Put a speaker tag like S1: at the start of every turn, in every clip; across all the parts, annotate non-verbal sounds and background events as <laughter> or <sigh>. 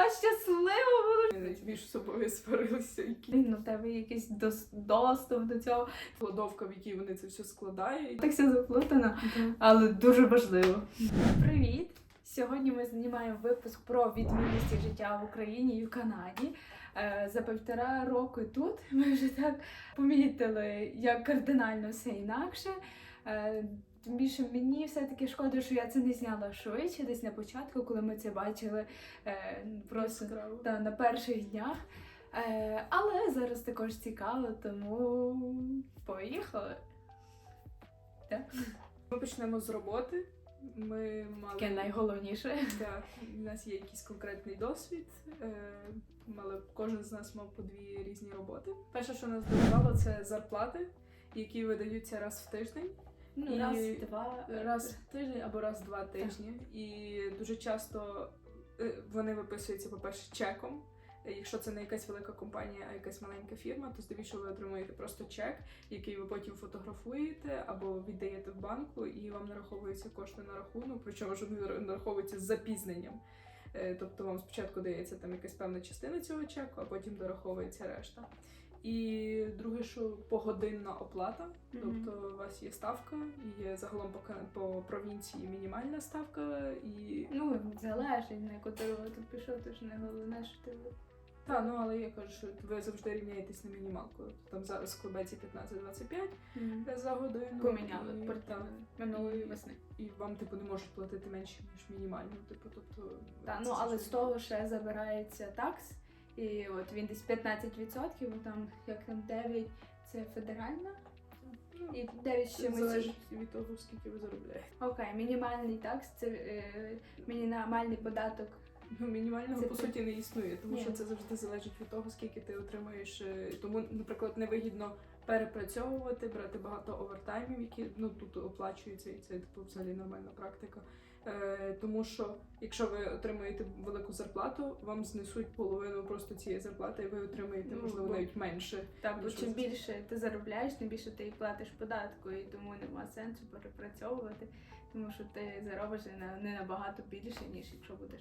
S1: така щаслива була.
S2: Ми між собою сварилися, які
S1: Блін, у тебе якийсь дос- доступ до цього.
S2: кладовка, в якій вони це все складають.
S1: Так все заплутано, але дуже важливо. Привіт! Сьогодні ми знімаємо випуск про відмінності життя в Україні і в Канаді. Е, За півтора року тут ми вже так помітили, як кардинально все інакше. Тим більше мені все-таки шкода, що я це не зняла швидше, десь на початку, коли ми це бачили е, просто та, на перших днях. Е, але зараз також цікаво, тому поїхали.
S2: Ми почнемо з роботи. Ми мали
S1: Таке найголовніше.
S2: Так, у нас є якийсь конкретний досвід. Е, мали кожен з нас мав по дві різні роботи. Перше, що нас здивувало, це зарплати, які видаються раз в тиждень.
S1: Ну,
S2: І
S1: раз, два.
S2: Раз в тиждень або раз в два тижні. І дуже часто е, вони виписуються, по-перше, чеком. Е, Якщо це не якась велика компанія, а якась маленька фірма, то здебільшого ви отримуєте просто чек, який ви потім фотографуєте або віддаєте в банку, і вам нараховуються кошти на рахунок, причому ж вони нараховуються з запізненням. Е, Тобто вам спочатку дається там якась певна частина цього чеку, а потім дораховується решта. І друге, що погодинна оплата,
S1: Мгм.
S2: тобто у вас є ставка, є загалом по, по провінції мінімальна ставка, і
S1: Ну, залежить, на яку ти пішов, то ж не головне, що ти.
S2: та ну але я кажу, що ви завжди рівняєтесь на мінімалку. Там зараз Клебеці 15-25 за годину.
S1: Поміняли
S2: і, та,
S1: минулої весни.
S2: і вам типу не можуть платити менше ніж мінімально. Типу, тобто
S1: Та, ну але з того ще забирається такс, і от він десь 15%, там як там 9 це федеральна,
S2: Ну,
S1: і 9 ще ми
S2: залежить від того, скільки ви заробляєте.
S1: Окей, мінімальний такс це е, мінімальний податок.
S2: Ну, мінімального
S1: Це
S2: по
S1: ти-
S2: суті не існує, тому
S1: Ні.
S2: що це завжди залежить від того, скільки ти отримаєш. е, Тому, наприклад, невигідно перепрацьовувати, брати багато овертаймів, які ну тут оплачуються, і це типу взагалі нормальна практика. Е, тому що якщо ви отримуєте велику зарплату, вам знесуть половину просто цієї зарплати, і ви отримаєте
S1: Ну,
S2: можливо
S1: бо-
S2: навіть менше.
S1: Та, бо
S2: Ну,
S1: чим більше ти заробляєш, тим більше ти платиш податку, і тому нема сенсу перепрацьовувати, тому що ти заробиш не набагато більше, ніж якщо будеш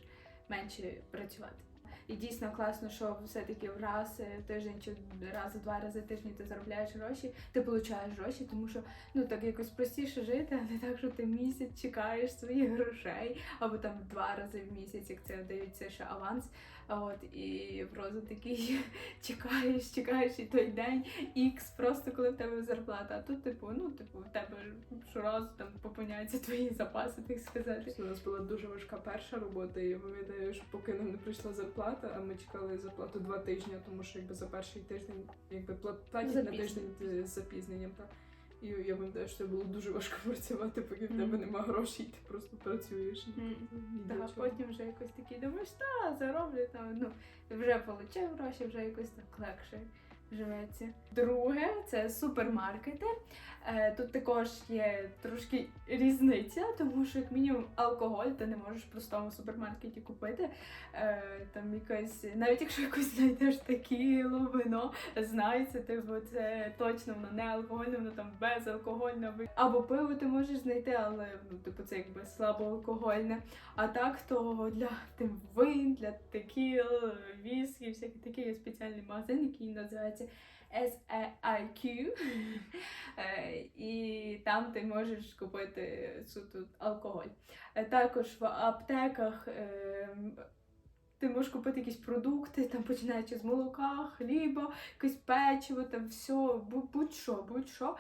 S1: менше працювати. І дійсно класно, що все-таки раз в тиждень чи раз в два рази в тиждень ти заробляєш гроші, ти получаєш гроші, тому що ну так якось простіше жити, а не так, що ти місяць чекаєш своїх грошей, або там два рази в місяць, як це дають це ще аванс. От і просто такий <laughs> чекаєш, чекаєш і той день ікс, просто коли в тебе зарплата. А тут, типу, ну, типу, в тебе щоразу там поповняються твої запаси, так сказати.
S2: У нас була дуже важка перша робота, і я пам'ятаю, що поки нам не прийшла зарплата, а ми чекали зарплату два тижні, тому що якби за перший тиждень якби пла- платять на тиждень з запізненням. Та. І я пам'ятаю, що це було дуже важко <laughs> працювати, поки в тебе нема грошей, ти просто працюєш.
S1: А потім вже якось такий думаєш, та зароблю там, ну вже отримав гроші, вже якось так легше живеться. Друге, це супермаркети. Е, Тут також є трошки різниця, тому що як мінімум алкоголь ти не можеш в простому супермаркеті купити. Е, Там якось, навіть якщо якось знайдеш текілу, вино, знається, типу, це точно воно не алкогольне, воно там безалкогольне. Або пиво ти можеш знайти, але ну, типу, це якби слабоалкогольне. А так, то для тим вин, для текіл, віскі, всякі такі є спеціальний магазин, який називається SAIQ. Е, І там ти можеш купити суто алкоголь. Е, Також в аптеках. е, Ти можеш купити якісь продукти, там починаючи з молока, хліба, якесь печиво, там все, будь-що, будь-що.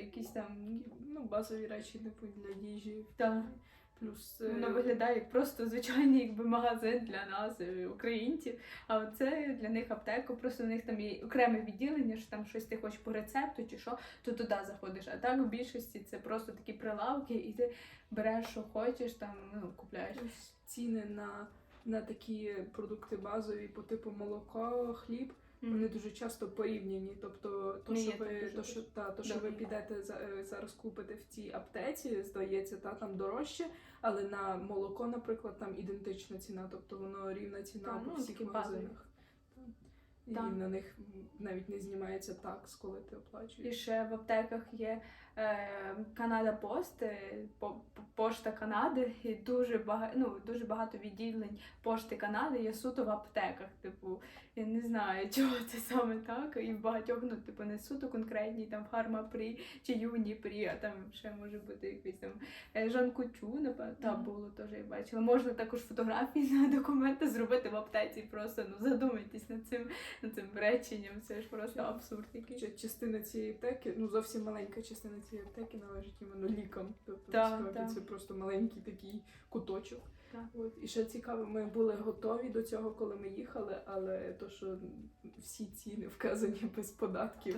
S1: Якісь там
S2: Ну, базові речі, типу, для їжі.
S1: та,
S2: Плюс е,
S1: Воно виглядає як просто звичайний якби магазин для нас, е, українців. А це для них аптека, просто у них там є окреме відділення, що там щось ти хочеш по рецепту чи що, то туди заходиш. А так в більшості це просто такі прилавки, і ти береш, що хочеш, там ну, купляєш.
S2: ціни на, на такі продукти базові по типу молоко, хліб. Вони дуже часто порівняні. Тобто, то, що ви, то, що, та, то, що ви підете е, зараз купите в цій аптеці, здається, та там дорожче, але на молоко, наприклад, там ідентична ціна, тобто воно рівна ціна по
S1: ну,
S2: всіх магазинах. І на них навіть не знімається такс, коли ти оплачуєш.
S1: І ще в аптеках є Канада Пост, е, по- по- пошта Канади, і дуже багато, ну, дуже багато відділень пошти Канади є суто в аптеках. Типу, я не знаю, <laughs> чого це саме так. І в багатьох, ну, типу, не суто конкретні, там Фармапрі чи Юніпрі, а там ще може бути якийсь там е, Жан Кучу, напевно, там було теж я бачила. Можна також фотографії <laughs> на документи зробити в аптеці. Просто ну задумайтесь над цим, над цим реченням. Це ж просто абсурд якийсь.
S2: Чи- Частина цієї аптеки, ну зовсім маленька частина цієї аптеки належить іменно лікам. Тобто насправді це просто маленький такий куточок.
S1: Так.
S2: От. І ще цікаво, ми були готові до цього, коли ми їхали, але то, що всі ціни вказані <laughs> без податків.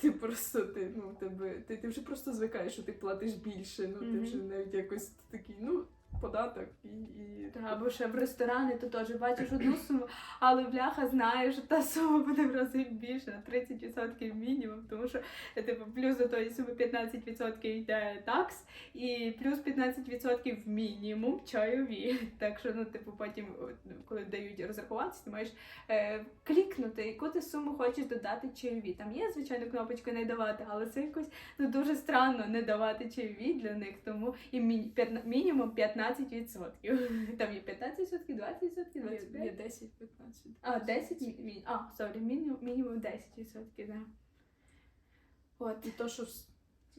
S2: Ти просто ти, ну, тебе, ти, ти вже просто звикаєш, що ти платиш більше. Ну ти вже навіть якось такий, ну, податок і. і...
S1: Та, або ще в ресторани, то теж бачиш одну <clears throat> суму, але бляха знає, що та сума буде в рази більше на 30% мінімум, тому що типу, плюс до тої суми 15% йде такс, і плюс 15% мінімум чайові. Так що, ну, типу, потім, коли дають розрахуватися, ти маєш е, клікнути, яку ти суму хочеш додати чайові. Там є, звичайно, кнопочка не давати, але це якось ну, дуже странно не давати чайові для них, тому і мінімум 15%. <laughs> Там є 15%, 20%,
S2: Є,
S1: 25%.
S2: є 10-15.
S1: А, 10 мі- мі- А, сорі, мінімум, мінімум 10%, да. От.
S2: І то, що,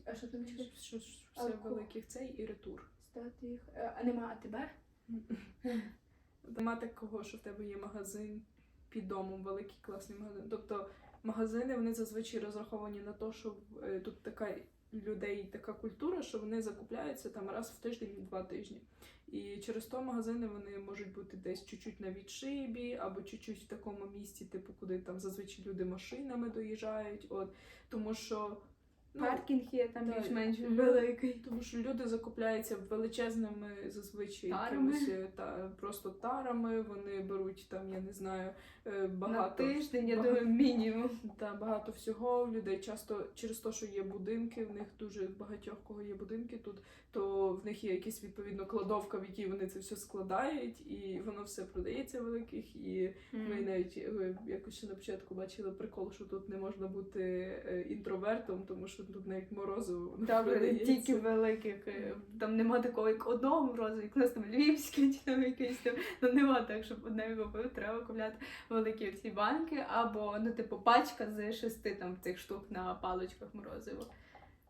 S1: А що там чекаєш?
S2: що, що все великих цей і ретур.
S1: Стати їх. Е, А нема а тебе? <laughs>
S2: Нема такого, що в тебе є магазин під домом, великий класний магазин. Тобто магазини вони зазвичай розраховані на те, що е, тут така людей така культура, що вони закупляються там раз в тиждень, два тижні. І через то магазини вони можуть бути десь чуть-чуть на відшибі, або чуть-чуть в такому місці, типу, куди там зазвичай люди машинами доїжджають. От тому що
S1: Паркінг є там більш-менш великий.
S2: тому що люди закупляються величезними зазвичай
S1: Тарами.
S2: якимись е, та просто тарами. Вони беруть там, я не знаю, е,
S1: На
S2: багато
S1: тиждень, я думаю, мінімум. <laughs>
S2: та багато всього. Людей часто через те, що є будинки, в них дуже багатьох кого є будинки тут, то в них є якась відповідно кладовка, в якій вони це все складають, і воно все продається великих. І ми навіть е, якось ще на початку бачили прикол, що тут не можна бути інтровертом, тому що тут навіть морозиво воно
S1: Там
S2: продається.
S1: тільки великих. е, Там нема такого, як одного морозу, як у нас там львівське, чи там якесь там. Ну нема так, щоб одне купив, треба купляти великі всі банки, або ну, типу, пачка з шести там цих штук на паличках морозиво.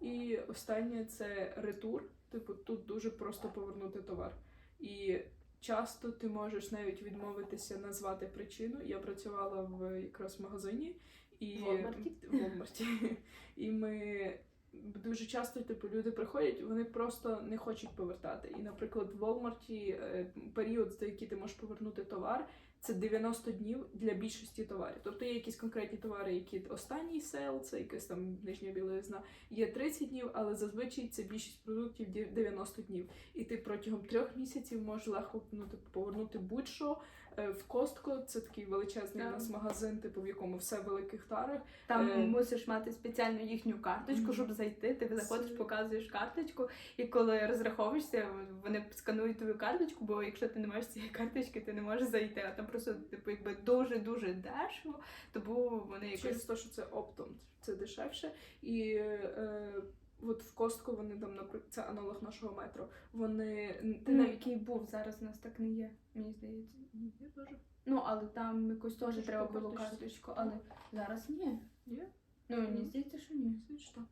S2: І останнє це ретур. Типу, тут дуже просто повернути товар. І часто ти можеш навіть відмовитися назвати причину. Я працювала в якраз магазині і
S1: Walmartі?
S2: в Walmartі. І ми дуже часто, типу, люди приходять, вони просто не хочуть повертати. І, наприклад, в Walmart е, період, за який ти можеш повернути товар, це 90 днів для більшості товарів. Тобто є якісь конкретні товари, які останній сейл, це якась там нижня білизна, є 30 днів, але зазвичай це більшість продуктів ді- 90 днів. І ти протягом трьох місяців можеш легко ну, типу, повернути будь-що. Е, В Костко це такий величезний у нас магазин, типу, в якому все в великих тарах.
S1: Там
S2: Е.
S1: мусиш мати спеціальну їхню карточку, щоб зайти. Ти заходиш, показуєш карточку, і коли розраховуєшся, вони сканують твою карточку, бо якщо ти не маєш цієї карточки, ти не можеш зайти. А там просто типу якби дуже дуже дешево, тому вони
S2: Через те, що це оптом, це дешевше. І е, от в Костко вони там, наприклад, це аналог нашого метро. Вони ти
S1: ну, який був зараз у нас так не є, мені здається.
S2: Ні, я теж.
S1: Ну але там якось теж треба було карточку, але зараз ні.
S2: Є?
S1: Ну мені здається, що ні.
S2: Так.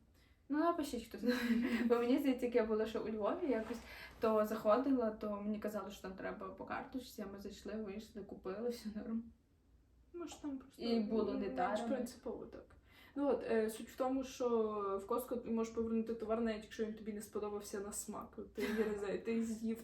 S1: Ну, напишіть, хто знає. <laughs> Бо мені здається, як я була ще у Львові, якось то заходила, то мені казали, що там треба по карточці, а ми зайшли, вийшли, купили, все норм.
S2: Може, там просто
S1: І було не тарами.
S2: принципово так. Ну от е, суть в тому, що в Коско ти можеш повернути товар, навіть якщо він тобі не сподобався на смак. От Ти я не знаю, ти з'їв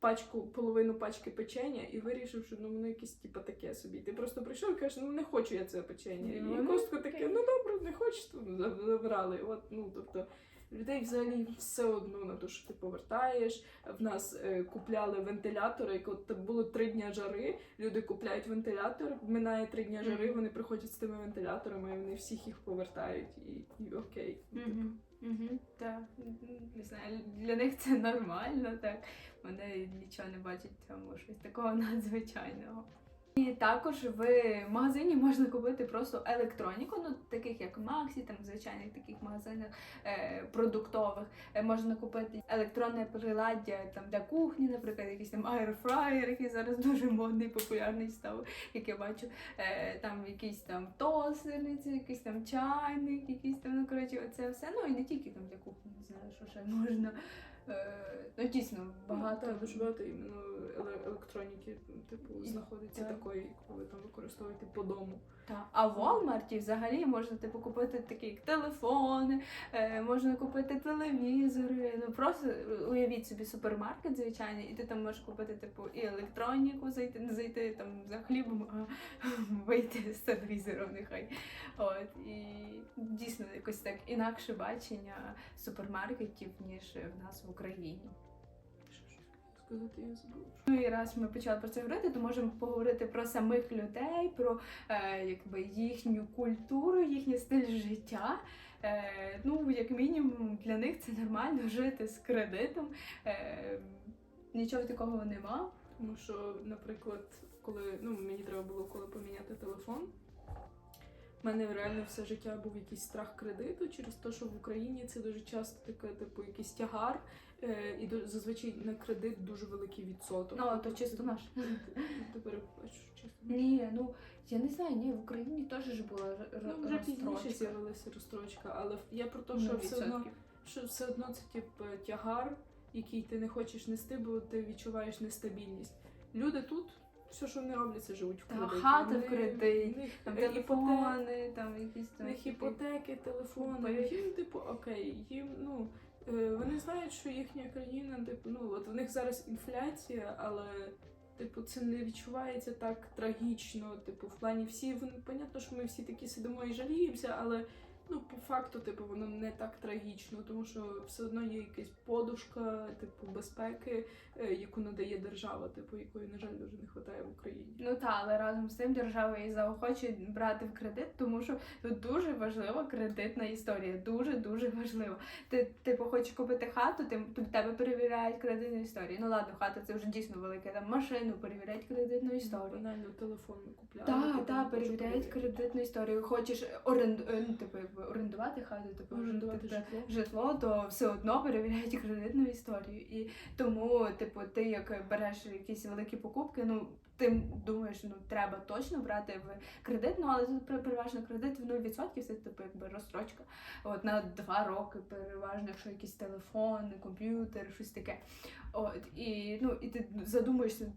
S2: пачку, половину пачки печення і вирішив, що ну воно якесь типу таке собі. Ти просто прийшов і кажеш, ну не хочу я це печення.
S1: Ну,
S2: І
S1: ну,
S2: Костко таке, ну добре, не хочеш, то забрали. От, ну тобто. Людей взагалі все одно на те, що ти повертаєш. В нас е, купляли вентилятори, як от було три дня жари. Люди купляють вентилятор, минає три дня жари, вони приходять з тими вентиляторами, і вони всіх їх повертають, і, і окей. Типу,
S1: Угу. Так, не знаю, для них це нормально, так. Вони нічого не бачать в цьому щось такого <laughs> надзвичайного. І також в магазині можна купити просто електроніку, ну таких як Максі, там звичайних таких магазинах е, продуктових. Е, можна купити електронне приладдя там для кухні, наприклад, якийсь там аерфраєр, який зараз дуже модний, популярний став, як я бачу. Е, там якісь там тостерниці, якийсь там чайник, якийсь там, ну коротше, оце все. Ну і не тільки там для кухні, не знаю, що ще можна. Е, ну дійсно багато.
S2: Так, дуже багато іменно електроніки, типу,
S1: І-
S2: знаходиться
S1: так.
S2: такої, яку ви там використовуєте по дому.
S1: Та. А в Walmart взагалі можна типу купити такі як телефони, е, можна купити телевізори. Ну просто уявіть собі супермаркет звичайний, і ти там можеш купити типу і електроніку, зайти, не зайти там за хлібом, а <laughs> вийти з телевізором нехай. От і дійсно якось так інакше бачення супермаркетів, ніж в нас в Україні.
S2: Ж сказати, я забула.
S1: Ну і раз ми почали про це говорити, то можемо поговорити про самих людей, про е, якби їхню культуру, їхній стиль життя. Е, ну, як мінімум, для них це нормально жити з кредитом. Е, нічого такого нема.
S2: Тому що, наприклад, коли ну, мені треба було коли поміняти телефон, в мене реально все життя був якийсь страх кредиту через те, що в Україні це дуже часто таке, типу, якийсь тягар, е, і зазвичай на кредит дуже великий відсоток.
S1: Ну, то чисто наш.
S2: Ти, ти чисто.
S1: Ні, ну я не знаю, ні, в Україні теж ж була р- р-
S2: Ну, вже пізніше з'явилася розстрочка, але я про те,
S1: Ну,
S2: що все одно що все одно це типу тягар, який ти не хочеш нести, бо ти відчуваєш нестабільність. Люди тут все, що вони роблять, це живуть в
S1: Та,
S2: кредиті.
S1: хата в кредит,
S2: них
S1: Там телефони, там якісь там.
S2: них іпотеки, телефони. Їм, типу, окей, їм, ну. Е, Вони знають, що їхня країна, типу, ну от в них зараз інфляція, але типу це не відчувається так трагічно. Типу, в плані всі вони понятно, що ми всі такі сидимо і жаліємося, але ну по факту, типу, воно не так трагічно, тому що все одно є якась подушка, типу, безпеки, е, яку надає держава, типу, якої, на жаль, дуже не вистачає в Україні.
S1: Ну та, але разом з тим держава і заохочує брати в кредит, тому що тут дуже важлива кредитна історія. Дуже дуже важлива. Ти типу хочеш купити хату, ти в тебе перевіряють кредитну історію. Ну ладно, хата це вже дійсно велике. Там машину перевіряють кредитну історію.
S2: Банально телефон купляли.
S1: Так, так, перевіряють
S2: перевіряють.
S1: кредитну історію. Хочеш оренду, е, ну, типу, якби орендувати хату, типу
S2: Орендувати
S1: жити-
S2: житло.
S1: житло, то все одно перевіряють <laughs> кредитну історію. І тому, типу, ти як береш якісь великі покупки, ну ти думаєш, ну треба точно брати в кредит, ну але тут переважно кредит в 0%, це типу якби розстрочка. От на два роки переважно, якщо якийсь телефон, комп'ютер, щось таке. От і ну і ти задумуєшся.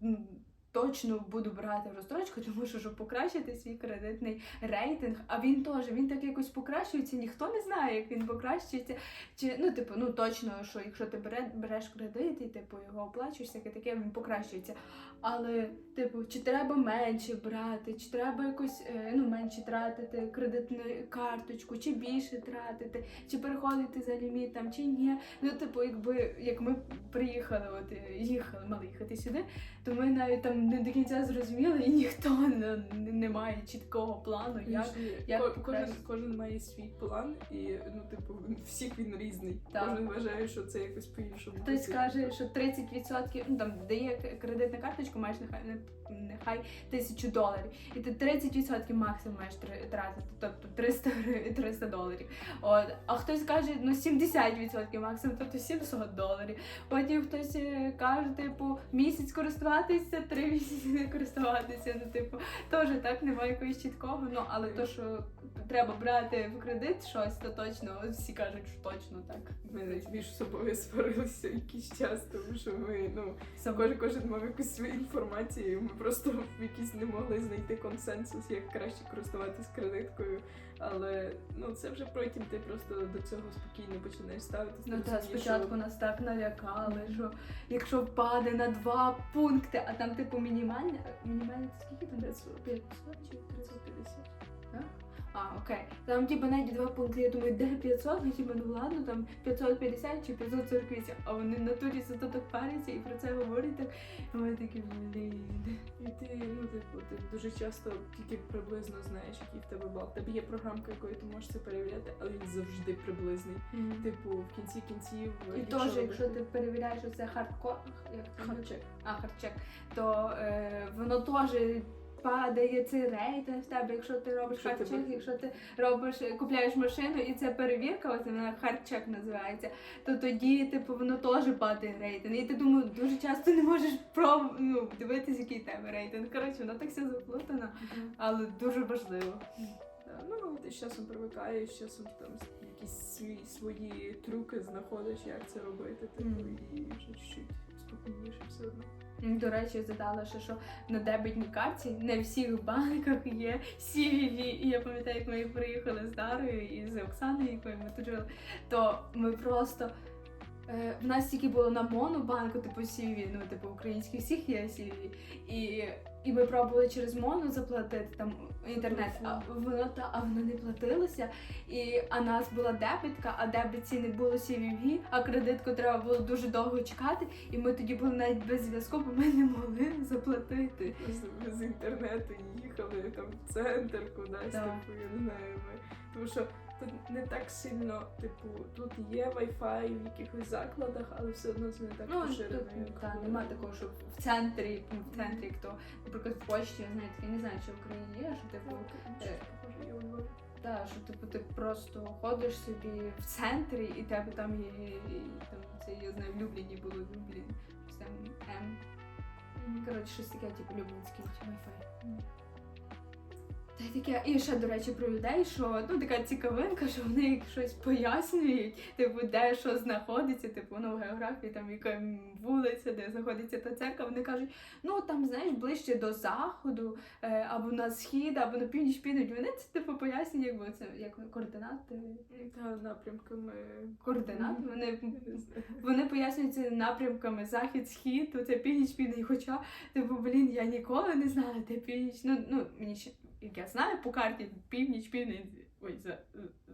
S1: Точно буду брати в розстрочку, тому що щоб покращити свій кредитний рейтинг. А він теж він так якось покращується. Ніхто не знає, як він покращується. Чи ну, типу, ну точно, що якщо ти береш кредит і типу його оплачуєш, таке таке він покращується. Але, типу, чи треба менше брати, чи треба якось е, ну менше тратити кредитну карточку, чи більше тратити, чи переходити за ліміт там, чи ні. Ну, типу, якби як ми приїхали, от е, їхали, мали їхати сюди, то ми навіть там не до кінця зрозуміли, і ніхто не, не, має чіткого плану, як. Як
S2: ко- кожен, кожен має свій план, і ну, типу, всіх він різний.
S1: Так.
S2: Кожен вважає, що це якось по-іншому.
S1: Хтось каже, що 30%, ну там дає кредитна карточка, маєш нехай не- нехай тисячу доларів, і ти 30% максимум маєш тр- тратити, тобто 300, гри- 300 доларів. От. А хтось каже, ну 70% максимум, тобто 700 доларів. Потім хтось е, каже, типу, місяць користуватися, три місяці не користуватися. Ну, типу, теж так немає якогось чіткого. Ну але то, що треба брати в кредит щось, то точно всі кажуть, що точно так.
S2: Ми навіть між собою сварилися якийсь час, тому що ми, ну, кожен, кожен мав якусь свою інформацію, і ми просто <laughs> якісь не могли знайти консенсус, як краще користуватись кредиткою. Але ну це вже потім ти просто до цього спокійно починаєш ставитися.
S1: Ну так, спочатку нас так налякали, що якщо впаде на два пункти, а там типу мінімальне, мінімальне скільки там?
S2: 500.
S1: 500 чи
S2: 350.
S1: А, окей. Там типу навіть два пункти, я думаю, де 500? Ну типу, ну ладно, там 550 чи 548, а вони в натурі зато так паряться і про це говорять так. І ми такі, блін.
S2: І ти, ну, типу, ти дуже часто тільки приблизно знаєш, який в тебе бал. Тебе є програмка, якою ти можеш це перевіряти, але він завжди приблизний. Типу, в кінці кінців.
S1: І теж, якщо ти перевіряєш оце хардкор, як
S2: Хардчек.
S1: а, хардчек, то е, воно теж падає цей рейтинг в тебе, якщо ти робиш
S2: Якщо
S1: хардчек, якщо ти робиш, купляєш машину, і це перевірка, от вона хардчек називається, то тоді, типу, воно теж падає рейтинг. І ти думаю, дуже часто не можеш про ну, дивитися, який тебе рейтинг. Коротше, воно так все заплутано, але дуже важливо.
S2: Ну, ти з часом привикаєш, з часом там якісь свої, свої трюки знаходиш, як це робити, типу,
S1: Мгм.
S2: і вже чуть-чуть спокійніше все одно.
S1: До речі, задала ще, що на дебетній карті не всіх банках є CVV. І я пам'ятаю, як ми приїхали з Дарою і з Оксаною, якою ми тут жили, то ми просто. Е, в нас тільки було на монобанку, типу CVV, ну типу українських всіх є CVV. І, і ми пробували через моно заплатити там інтернет, а воно та а воно не платилося. І а нас була дебітка, а дебітці не було CVV, а кредитку треба було дуже довго чекати. І ми тоді були навіть без зв'язку, бо ми не могли заплатити.
S2: З, з інтернету їхали там в центр кудись,
S1: Так.
S2: типу, я не знаю. Ми. Тому що не так сильно, типу, тут є Wi-Fi в якихось закладах, але все одно це не так
S1: Ну,
S2: поширено.
S1: тут та, нема такого, що в центрі, ну, в центрі, як то, наприклад, в Польщі, я знаю, таке, не знаю, чи в Україні є, що типу,
S2: Ну, щось похоже є у Львові.
S1: та, що типу ти просто ходиш собі в центрі, і тебе там є і, там це, я знаю, Любліні було Люблін, там М. Коротше, щось таке, типу, люблінський Wi-Fi. Та й таке, і ще, до речі, про людей, що ну така цікавинка, що вони як щось пояснюють, типу, де що знаходиться, типу, ну, в географії, там яка вулиця, де знаходиться та церква, вони кажуть, ну там, знаєш, ближче до заходу, е, або на схід, або на північ підуть. Вони це типу пояснюють, якби це як координати.
S2: Та напрямками.
S1: Координати. Вони вони пояснюють це напрямками захід, схід, то це північ, південь. Хоча, типу, блін, я ніколи не знала, де північ. Ну, ну мені ще як я знаю по карті північ, південь. Ой, за,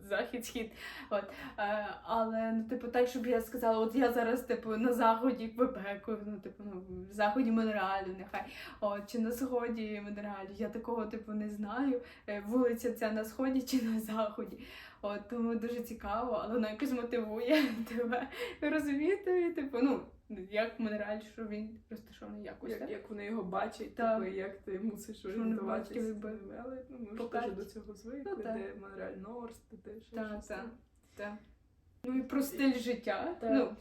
S1: захід, схід. От. Е, але ну, типу, так, щоб я сказала, от я зараз, типу, на заході Квебеку, ну, типу, ну, в заході Монреалю, нехай, от, чи на сході Монреалю. Я такого, типу, не знаю. Е, вулиця ця на сході чи на заході. От, тому дуже цікаво, але воно якось мотивує <laughs> тебе розуміти, типу, ну, як Монреаль, що він розташований якось,
S2: Як,
S1: так?
S2: як вони його бачать,
S1: Так.
S2: типу, як ти мусиш орієнтуватися. ну, ми вже теж до цього звикли,
S1: Ну,
S2: де Монреаль Норст, де ще
S1: Так,
S2: щось
S1: так. Так. Ну і про стиль життя.
S2: Так.
S1: Ну,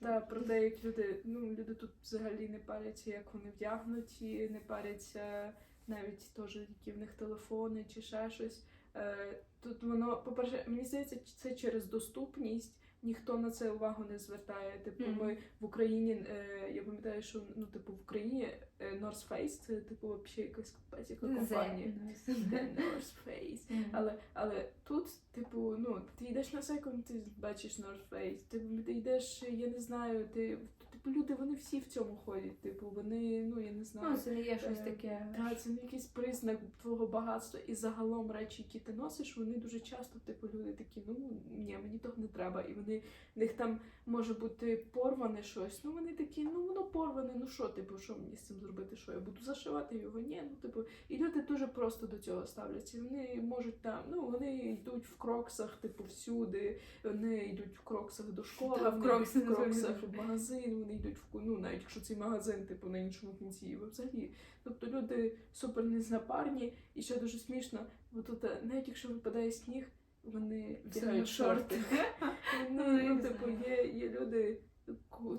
S2: Та про те, як люди, ну люди тут взагалі не паряться, як вони вдягнуті, не паряться навіть теж, які в них телефони чи ще щось. Е, тут воно, по-перше, мені здається, це через доступність. Ніхто на це увагу не звертає. Типу,
S1: Мгм.
S2: ми в Україні, е, я пам'ятаю, що ну, типу, в Україні е, North Face це типу взагалі якась яка компанія. The North Face.
S1: Мгм.
S2: Але, але тут, типу, ну, ти йдеш на секунд, ти бачиш North Face, ти, ти йдеш, я не знаю, ти, типу, люди, вони всі в цьому ходять, типу, вони, ну, я не знаю.
S1: Ну, це не є щось
S2: Е,
S1: таке.
S2: Та, це не якийсь признак твого багатства і загалом речі, які ти носиш, вони дуже часто, типу, люди такі, ну ні, мені того не треба. І вони в них там може бути порване щось. Ну вони такі, ну воно порване, ну що, типу, що мені з цим зробити? Що я буду зашивати його? Ні, ну типу, і люди дуже просто до цього ставляться. Вони можуть там, ну вони йдуть в кроксах, типу, всюди, вони йдуть в кроксах до школи,
S1: Та, в
S2: вони
S1: кроксах
S2: в кроксах в магазин, вони йдуть в ну, навіть якщо цей магазин, типу, на іншому кінці, і взагалі. Тобто люди супер незнапарні і ще дуже смішно, бо тут е, навіть якщо випадає сніг, вони вдягають
S1: шорти.
S2: шорти. <laughs>
S1: Ну,
S2: ну, типу, є, є люди.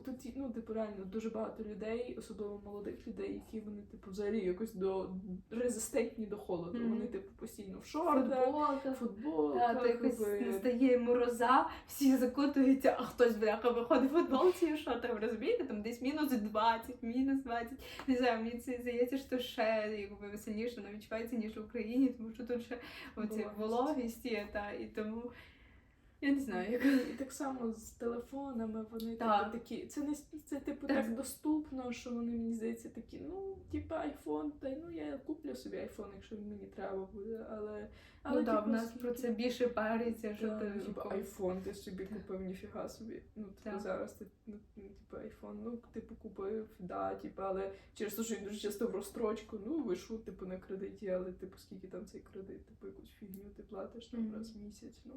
S2: Тут ну, типу, реально дуже багато людей, особливо молодих людей, які вони, типу, взагалі якось до резистентні до холоду.
S1: Мгм.
S2: Вони, типу, постійно в шортах,
S1: Футболка.
S2: футболках,
S1: Та, якось настає мороза, всі закутуються, а хтось бляха виходить в футболці і шортах, ви розумієте? Там десь мінус 20, мінус 20. Не знаю, мені це здається, що ще якби сильніше відчувається, ніж в Україні, тому що тут ще оці
S2: вологість
S1: є, та, і тому я не знаю, як.
S2: І так само з телефонами вони
S1: Так.
S2: типу, такі. Це не це типу
S1: Так.
S2: так доступно, що вони мені здається такі, ну, типу, айфон, та ну я куплю собі айфон, якщо мені треба буде. Але, але
S1: Ну так, в
S2: типу,
S1: нас
S2: скільки-
S1: про це більше париться, що ти
S2: ну, типу, айфон, ти собі купив, ніфіга собі. Ну, типу,
S1: Так.
S2: зараз ти, ну, типу, айфон, ну, типу, купив, да, типу, але через те, що він дуже часто в розстрочку, ну, вийшов, типу, на кредиті, але, типу, скільки там цей кредит, типу, якусь фігню ти платиш там
S1: Мгм.
S2: раз в місяць, ну.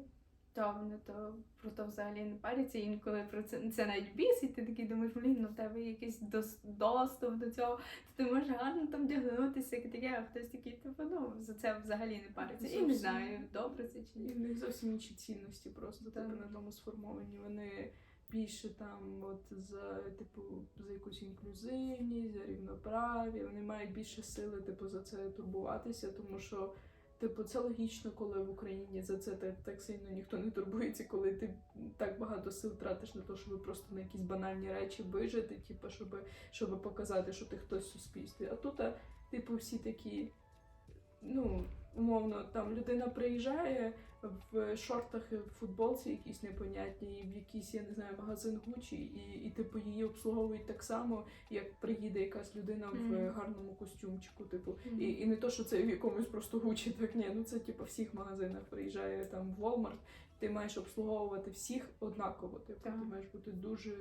S1: Та вони то про то взагалі не паряться, інколи про це це навіть бісить, ти такий думаєш, блін, ну в тебе якийсь дос- доступ до цього, то ти можеш гарно там вдягнутися, і таке, а хтось такий, типу, ну за це взагалі не париться. І не знаю, добре це чи ні.
S2: в них зовсім інші цінності просто
S1: Так.
S2: типу, на тому сформовані. Вони більше там, от за типу, за якусь інклюзивність, за рівноправ'я. Вони мають більше сили, типу, за це турбуватися, тому що. Типу, це логічно, коли в Україні за це так, так сильно ніхто не турбується, коли ти так багато сил тратиш на те, щоб просто на якісь банальні речі вижити, типу, щоб, щоб показати, що ти хтось в суспільстві. А тут, типу, всі такі, ну, умовно, там людина приїжджає в шортах і в футболці якісь непонятні, і в якийсь, я не знаю, магазин Гучі, і, і типу її обслуговують так само, як приїде якась людина в
S1: Мгм.
S2: гарному костюмчику. Типу,
S1: Мгм.
S2: і, і не то, що це в якомусь просто Гучі, так ні, ну це типу в всіх магазинах приїжджає там в Walmart. Ти маєш обслуговувати всіх однаково. Типу,
S1: Так.
S2: ти маєш бути дуже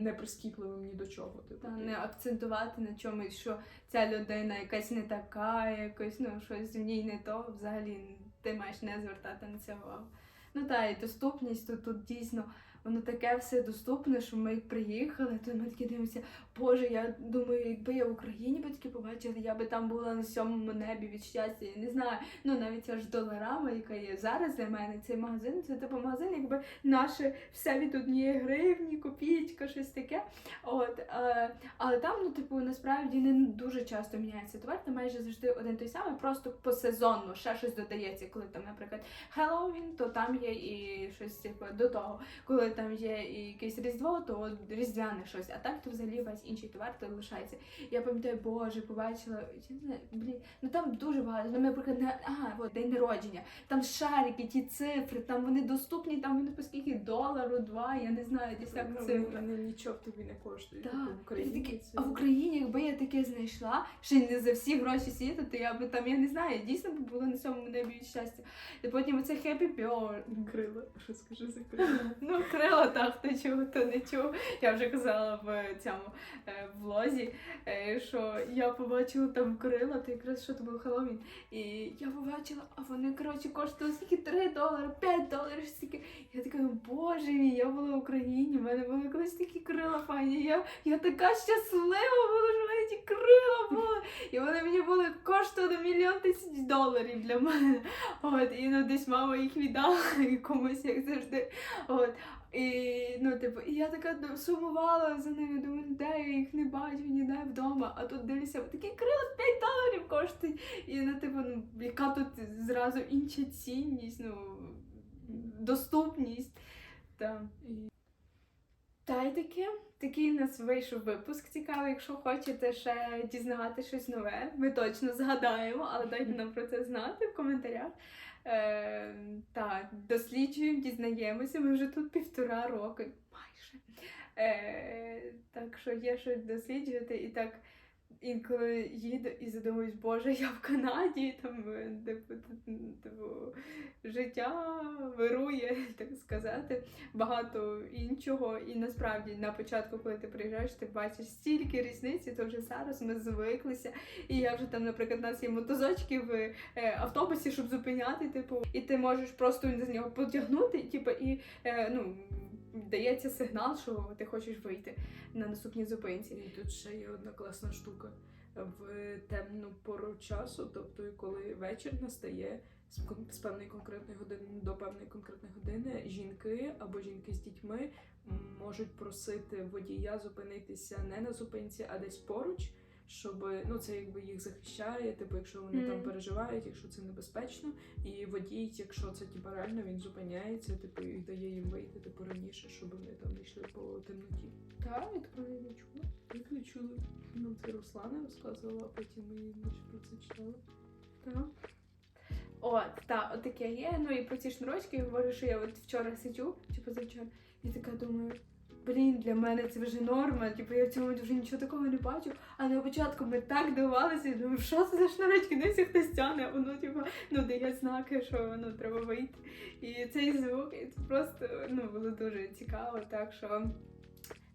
S2: неприскіпливим ні до чого. Типу,
S1: Та
S2: ти-
S1: не акцентувати на чомусь, що ця людина якась не така, якось ну щось в ній не то. Взагалі ти маєш не звертати на це увагу. Ну та і доступність тут, тут дійсно воно таке все доступне, що ми приїхали, то ми такі дивимося, Боже, я думаю, якби я в Україні би таке побачила, я би там була на сьомому небі від щастя. Я не знаю. Ну навіть ця ж доларама, яка є зараз для мене, цей магазин, це типу магазин, якби наше все від однієї гривні, копійка, щось таке. От, е, але там, ну, типу, насправді не дуже часто міняється товар, там майже завжди один той самий, просто посезонно ще щось додається. Коли там, наприклад, Хеллоуін, то там є і щось типу, до того. Коли там є якесь різдво, то різдвяне щось. А так то взагалі весь інший товар то лишається. Я пам'ятаю, боже, побачила, я не знаю, блін, ну там дуже багато. Ну, наприклад, на ага, от день народження. Там шарики, ті цифри, там вони доступні, там вони по скільки долару, два, я не знаю, десь так
S2: Ну,
S1: цифри.
S2: вони нічого тобі не коштують.
S1: Так,
S2: в Україні
S1: такі,
S2: це
S1: а в Україні, якби я таке знайшла, ще не за всі гроші світу, то я би там, я не знаю, дійсно б була на цьому небі щастя. І потім оце Birthday.
S2: крила. Що скажи за <laughs> крила?
S1: Ну, крила так, хто чув, то не чув. Я вже казала в цьому е, влозі, е, що я побачила там крила, то якраз що то був Хеллоуін. І я побачила, а вони, коротше, коштували скільки 3 долари, 5 доларів, стільки. Я така, боже мій, я була в Україні, в мене були колись такі крила файні. Я, я така щаслива була, що в мене ті крила були. І вони мені були коштували мільйон тисяч доларів для мене. От, і ну десь мама їх віддала <laughs> комусь, як завжди. От. І, ну, типу, і я така ну, сумувала за ними, думаю, де я їх не бачу, ніде вдома. А тут дивлюся, такі крила 5 доларів коштують. І ну, типу, ну, яка тут зразу інша цінність, ну, доступність. Та.
S2: І
S1: Та й таке. Такий у нас вийшов випуск цікавий. Якщо хочете ще дізнавати щось нове, ми точно згадаємо, але дайте нам про це знати в коментарях. Е, так, досліджуємо, дізнаємося. Ми вже тут півтора роки, майже. Е, так що є щось досліджувати і так. Інколи їду і задумуюсь, боже, я в Канаді, там е, типу, типу, життя вирує, <laughs> так сказати багато іншого. І насправді на початку, коли ти приїжджаєш, ти бачиш стільки різниці, то вже зараз ми звиклися. І я вже там, наприклад, у нас є мотозочки в е, автобусі, щоб зупиняти, типу, і ти можеш просто з нього потягнути, типу, і е, ну. Дається сигнал, що ти хочеш вийти на наступній зупинці.
S2: І тут ще є одна класна штука. В темну пору часу, тобто коли вечір настає з, певної конкретної години до певної конкретної години, жінки або жінки з дітьми можуть просити водія зупинитися не на зупинці, а десь поруч, щоб ну це якби їх захищає, типу, якщо вони там переживають, якщо це небезпечно, і водій, якщо це типу, реально він зупиняється, типу і дає їм вийти типу раніше, щоб вони там не йшли по темноті.
S1: Так, я такого не чула.
S2: Як ви чули? Ну, це Руслана розказувала, а потім ми наче про це читали.
S1: Так. От, так, от таке є. Ну і про ці шнурочки я говорю, що я от вчора сиджу, чи позавчора, і така думаю. Блін, для мене це вже норма, типу я в цьому вже нічого такого не бачу. А на початку ми так дивувалися, думаю, що це за шнурочки, не всі хтось тягне, воно типу, ну дає знаки, що ну, треба вийти. І цей звук, і це просто ну, було дуже цікаво, так що.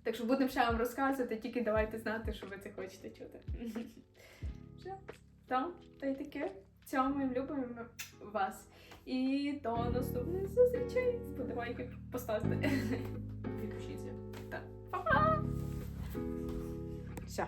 S1: Так що будемо ще вам розказувати, тільки давайте знати, що ви це хочете чути. <laughs> Все, та й таке. Цьому любимо вас. І до наступних зустрічей. Сподівайки поставте.
S2: Підпишіться.
S1: Па-па!
S2: Все.